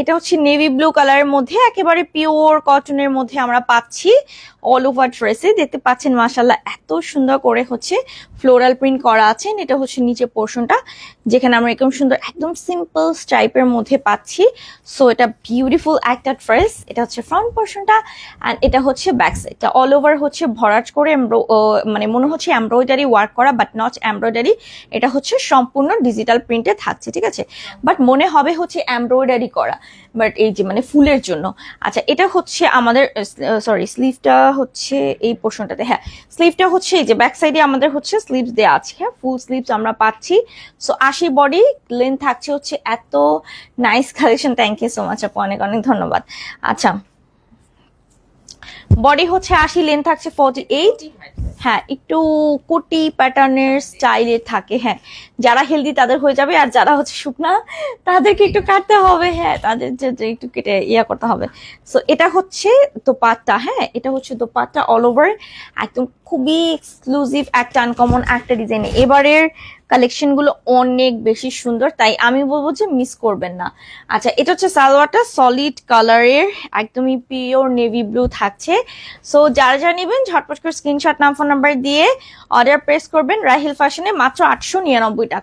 এটা হচ্ছে navy blue কালারের মধ্যে, একেবারে পিওর কটনের মধ্যে আমরা পাচ্ছি অল ওভার ড্রেসে দেখতে পাচ্ছেন মাসাল্লাহ এত সুন্দর করে হচ্ছে ফ্লোরাল প্রিন্ট করা আছে। এটা হচ্ছে নিচে পোর্শনটা যেখানে আমরা এরকম সুন্দর, একদম সিম্পল টাইপের মধ্যে পাচ্ছি। সো এটা বিউটিফুল একটা ড্রেস এটা হচ্ছে ফ্রন্ট পোর্শনটা অ্যান্ড এটা হচ্ছে ব্যাক সাইডটা অল ওভার হচ্ছে ভরাট করে মানে মনে হচ্ছে এমব্রয়ডারি ওয়ার্ক করা বাট নট এমব্রয়ডারি এটা হচ্ছে সম্পূর্ণ ডিজিটাল প্রিন্টে থাকছে, ঠিক আছে? বাট মনে হবে হচ্ছে এমব্রয়ডারি করা। বাট এই যে মানে ফুলের জন্য। আচ্ছা এটা হচ্ছে আমাদের সরি স্লিভটা হচ্ছে এই পোর্শনটাতে হ্যাঁ স্লিভটা হচ্ছে এই যে ব্যাক সাইডে আমাদের হচ্ছে স্লিভস দেওয়া আছে। হ্যাঁ ফুল স্লিভস আমরা পাচ্ছি। সো আশি বডি লেন্থ থাকছে হচ্ছে এত nice collection thank you so much আপু, অনেক অনেক ধন্যবাদ। আচ্ছা বডি হচ্ছে আশি লেন্থ থাকছে ফর্টি এইট হ্যাঁ একটু কোটি প্যাটার্নের স্টাইলের থাকে হ্যাঁ। যারা হেলদি তাদের হয়ে যাবে, আর যারা হচ্ছে শুকনা, তাদেরকে একটু কাটতে হবে হ্যাঁ তাদের যে একটু কেটে ইয়া করতে হবে। সো এটা হচ্ছে দোপাট্টা হ্যাঁ এটা হচ্ছে দোপাট্টা অল ওভার একদম খুবই এক্সক্লুসিভ একটা আনকমন একটা ডিজাইন এবারের কালেকশনগুলো অনেক বেশি সুন্দর, তাই আমি বলব যে মিস করবেন না। আচ্ছা এটা হচ্ছে সালোয়ারটা সলিড কালারের একদমই পিওর নেভি ব্লু থাকছে। সো যারা যারা নেবেন, ঝটপট করে স্ক্রিনশট নাম ফোন নাম্বার দিয়ে অর্ডার প্রেস করবেন। রাহিল ফ্যাশনে মাত্র আটশো নিরানব্বই টাকা।